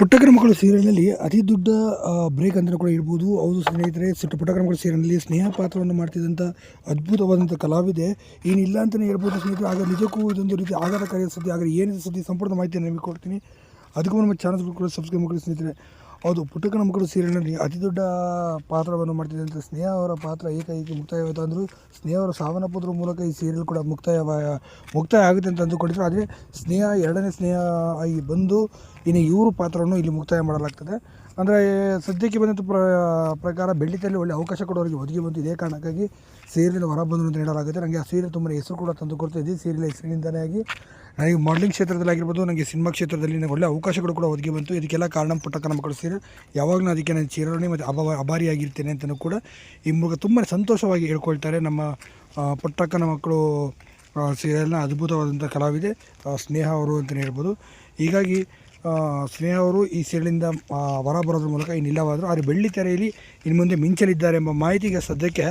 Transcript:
ಪುಟ್ಟಕ್ಕನ ಮಕ್ಕಳು ಸೀರಿಯಲ್ನಲ್ಲಿ ಅತಿ ದೊಡ್ಡ ಬ್ರೇಕ್ ಅಂತಲೂ ಕೂಡ ಇರ್ಬೋದು. ಹೌದು ಸ್ನೇಹಿತರೆ, ಸಿಟ್ಟು ಪುಟ್ಟಕ್ಕನ ಮಕ್ಕಳು ಸೀರಿಯಲ್ನಲ್ಲಿ ಸ್ನೇಹ ಪಾತ್ರವನ್ನು ಮಾಡ್ತಿದ್ದಂಥ ಅದ್ಭುತವಾದಂಥ ಕಲಾವಿದೆ ಏನಿಲ್ಲ ಅಂತಲೇ ಹೇಳ್ಬೋದು ಸ್ನೇಹಿತರೆ. ಆಗ ನಿಜಕ್ಕೂ ಇದೊಂದು ರೀತಿ ಆಘಾತಕಾರಿ ಸುದ್ದಿ ಆಗಲಿ ಏನಿದೆ ಸುದ್ದಿ ಸಂಪೂರ್ಣ ಮಾಹಿತಿಯನ್ನು ನಿಮಗೆ ಕೊಡ್ತೀನಿ. ಅದಕ್ಕೂ ನಮ್ಮ ಚಾನಲ್ ಕೂಡ ಸಬ್ಸ್ಕ್ರೈಬ್ ಮಾಡಿ ಸ್ನೇಹಿತರೆ. ಹೌದು, ಪುಟ್ಟಕ್ಕನ ಮಕ್ಕಳು ಸೀರಿಯಲ್ನಲ್ಲಿ ಅತಿ ದೊಡ್ಡ ಪಾತ್ರವನ್ನು ಮಾಡ್ತಿದ್ದಂಥ ಸ್ನೇಹ ಅವರ ಪಾತ್ರ ಏಕಾಏಕಿ ಮುಕ್ತಾಯವಾಯಿತು ಅಂದರು ಸ್ನೇಹ ಅವರ ಸಾವನಪದ್ರ ಮೂಲಕ ಈ ಸೀರಿಯಲ್ ಕೂಡ ಮುಕ್ತಾಯ ಮುಕ್ತಾಯ ಆಗುತ್ತೆ ಅಂತ ಅಂದುಕೊಂಡಿದ್ರು. ಆದರೆ ಸ್ನೇಹ ಎರಡನೇ ಸ್ನೇಹ ಆಗಿ ಬಂದು ಇನ್ನು ಇವರು ಪಾತ್ರವನ್ನು ಇಲ್ಲಿ ಮುಕ್ತಾಯ ಮಾಡಲಾಗ್ತದೆ. ಅಂದರೆ ಸದ್ಯಕ್ಕೆ ಬಂದಂಥ ಪ್ರ, ಪ್ರಕಾರ ಬೆಳ್ಳಿತಲ್ಲಿ ಒಳ್ಳೆ ಅವಕಾಶ ಕೊಡೋರಿಗೆ ಒದಗಿ ಬಂತು. ಇದೇ ಕಾರಣಕ್ಕಾಗಿ ಸೀರಿಯಲ್ ಹೊರಬಂದರು ಅಂತ ನೀಡಲಾಗುತ್ತೆ ನನಗೆ ಆ ಸೀರಿಯಲ್ ತುಂಬ ಹೆಸರು ಕೂಡ ತಂದು ಕೊಡ್ತಾ ಇದ್ದೀವಿ ಸೀರಿಯಲ್ ಹೆಸರಿನಿಂದನೇ ಆಗಿ ನನಗೆ ಮಾಡಲಿಂಗ್ ಕ್ಷೇತ್ರದಲ್ಲಿ ಆಗಿರ್ಬೋದು, ನನಗೆ ಸಿನಿಮಾ ಕ್ಷೇತ್ರದಲ್ಲಿ ನನಗೆ ಒಳ್ಳೆ ಅವಕಾಶಗಳು ಕೂಡ ಒದಗಿ ಬಂತು. ಇದಕ್ಕೆಲ್ಲ ಕಾರಣ ಪುಟ್ಟಕ್ಕನ ಮಕ್ಕಳು ಸೀರಿಯಲ್ ಯಾವಾಗಲೂ ಅದಕ್ಕೆ ನಾನು ಚಿರರಣಿ ಮತ್ತು ಅಭಾವ ಅಭಾರಿಯಾಗಿರ್ತೇನೆ ಅಂತಲೂ ಕೂಡ ಈ ಮೂಲಕ ತುಂಬ ಸಂತೋಷವಾಗಿ ಹೇಳ್ಕೊಳ್ತಾರೆ. ನಮ್ಮ ಪುಟ್ಟಕ್ಕನ ಮಕ್ಕಳು ಸೀರಿಯಲ್ನ ಅದ್ಭುತವಾದಂಥ ಕಲಾವಿದೆ ಸ್ನೇಹ ಅವರು ಅಂತಲೇ ಹೇಳ್ಬೋದು. ಹೀಗಾಗಿ ಸ್ನೇಹ ಅವರು ಈ ಸೀರಿಯಲಿಂದ ಹೊರ ಬರೋದ್ರ ಮೂಲಕ ಇನ್ನಿಲ್ಲವಾದರು ಆದರೆ ಬೆಳ್ಳಿ ತೆರೆಯಲ್ಲಿ ಇನ್ನು ಮುಂದೆ ಮಿಂಚಲಿದ್ದಾರೆ ಎಂಬ ಮಾಹಿತಿಗೆ ಸದ್ಯಕ್ಕೆ